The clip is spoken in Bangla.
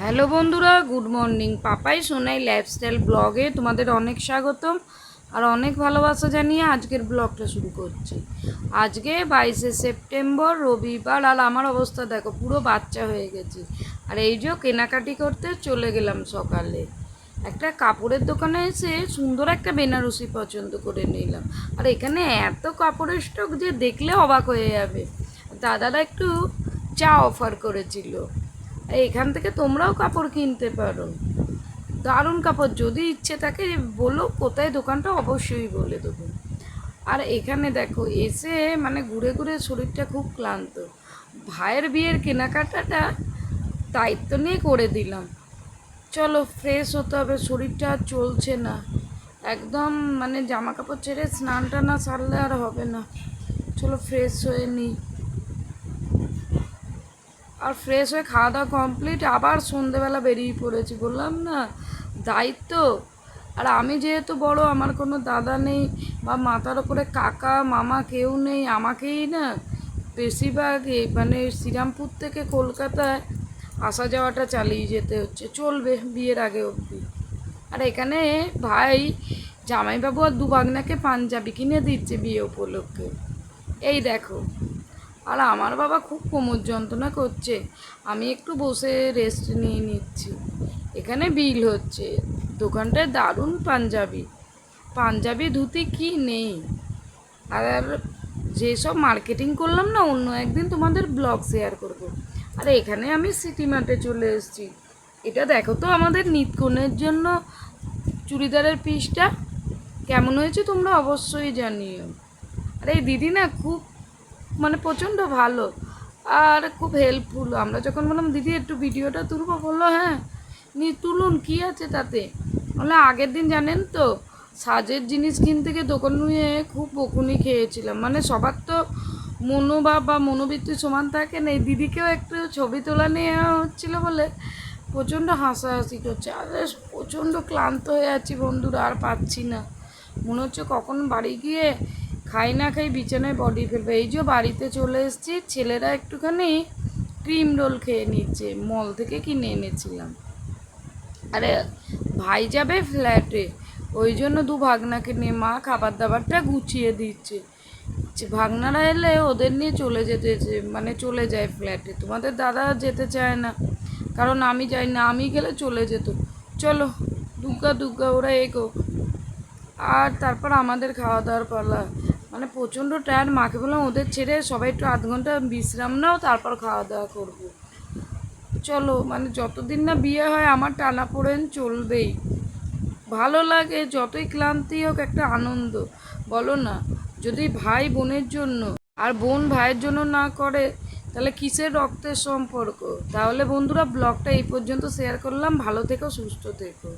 হ্যালো বন্ধুরা, good morning. Papai Sonai lifestyle ব্লগে তোমাদের অনেক স্বাগতম আর অনেক ভালোবাসা জানিয়ে আজকের ব্লগটা শুরু করছি। আজকে বাইশে সেপ্টেম্বর, রবিবার, আর আমার অবস্থা দেখো, পুরো বাচ্চা হয়ে গেছে। আর এই যে কেনাকাটি করতে চলে গেলাম সকালে। একটা কাপড়ের দোকানে এসে সুন্দর একটা বেনারসি পছন্দ করে নিলাম। আর এখানে এত কাপড়ের স্টক যে দেখলে অবাক হয়ে যাবে। দাদারা একটু চা অফার করেছিল। এখান থেকে তোমরাও কাপড় কিনতে পারো। দারুণ কাপড়, যদি ইচ্ছে থাকে বলো, কোথায় দোকানটা অবশ্যই বলে দেবো। আর এখানে দেখো, এসে মানে ঘুরে ঘুরে শরীরটা খুব ক্লান্ত। ভাইয়ের বিয়ের কেনাকাটাটা দায়িত্ব নিয়ে করে দিলাম। চলো ফ্রেশ হতে হবে, শরীরটা চলছে না। একদম মানে জামা কাপড় ছেড়ে স্নানটা না সারলে আর হবে না। চলো ফ্রেশ হয়ে নিই। আর ফ্রেশ হয়ে খাওয়া দাওয়া কমপ্লিট আবার সন্ধেবেলা বেরিয়ে পড়েছি। বললাম, না, দায়িত্ব। আর আমি যেহেতু বড়, আমার কোনো দাদা নেই বা মাথার ওপরে কাকা, মামা কেউ নেই, আমাকেই না বেশিরভাগ মানে শ্রীরামপুর থেকে কলকাতায় আসা যাওয়াটা চালিয়ে যেতে হচ্ছে, চলবে বিয়ের আগে অবধি। আর এখানে ভাই, জামাইবাবু আর দু বাগনাকে পাঞ্জাবি কিনে দিচ্ছে বিয়ে উপলক্ষে। এই দেখো আর আমার বাবা খুব কোমর যন্ত্রণা করছে। আমি একটু বসে রেস্ট নিয়ে নিচ্ছি। এখানে বিল হচ্ছে। দোকানটায় দারুণ পাঞ্জাবি। পাঞ্জাবি ধুতি কি নেই? আর যেসব মার্কেটিং করলাম না, অন্য একদিন তোমাদের ব্লগ শেয়ার করব। আর এখানে আমি সিটি মার্টে চলে এসেছি। এটা দেখো তো আমাদের নিতকনের জন্য চুড়িদারের পিসটা কেমন হয়েছে তোমরা অবশ্যই জানিও। আর এই দিদি না খুব মানে প্রচণ্ড ভালো। আর খুব হেল্পফুল আমরা যখন বললাম, দিদি, একটু ভিডিওটা তুলবো? বলল হ্যাঁ। নি তুলুন, কি আছে তাতে? বলে আগের দিন জানেন তো, সাজের জিনিস কিনতে গিয়ে দোকান নিয়ে খুব বকুনি খেয়েছিলাম। মানে সবার তো মনোভাব বা মনোবৃত্তি সমান থাকে না। এই দিদিকেও একটু ছবি তোলা নেওয়া হচ্ছিল বলে প্রচণ্ড হাসাহাসি করছে। আর, প্রচণ্ড ক্লান্ত হয়ে আছি বন্ধুরা, আর পাচ্ছি না। মনে হচ্ছে কখন বাড়ি গিয়ে খাই না খাই বিছানায় বডি ফেলবে। এই যে বাড়িতে চলে এসেছি, ছেলেরা একটুখানি ক্রিম রোল খেয়ে নিচ্ছে মল থেকে কিনে এনেছিলাম। আরে, ভাই যাবে ফ্ল্যাটে ওই জন্য দু ভাগনাকে নিয়ে মা খাবার দাবারটা গুছিয়ে দিচ্ছে। ভাগনারা এলে ওদের নিয়ে চলে যেতে মানে চলে যায় ফ্ল্যাটে তোমাদের দাদা যেতে চায় না, কারণ আমি যাই না, আমি গেলে চলে যেত। চলো দুগ্গা দুগ্গা ওরা এগো। আর তারপর আমাদের খাওয়া দাওয়ার পালা। মানে প্রচণ্ড টায়ার্ড মাকে বললাম, ওদের ছেড়ে সবাই একটু আধ ঘণ্টা বিশ্রাম নাও, তারপর খাওয়া দাওয়া করব। চলো মানে যতদিন না বিয়ে হয়, আমার টানা পড়েন চলবেই। ভালো লাগে, যতই ক্লান্তি হোক, একটা আনন্দ। বলো না, যদি ভাই বোনের জন্য আর বোন ভাইয়ের জন্য না করে, তাহলে কিসের রক্তের সম্পর্ক? তাহলে বন্ধুরা, ব্লগটা এই পর্যন্ত শেয়ার করলাম। ভালো থেকো, সুস্থ থেকো।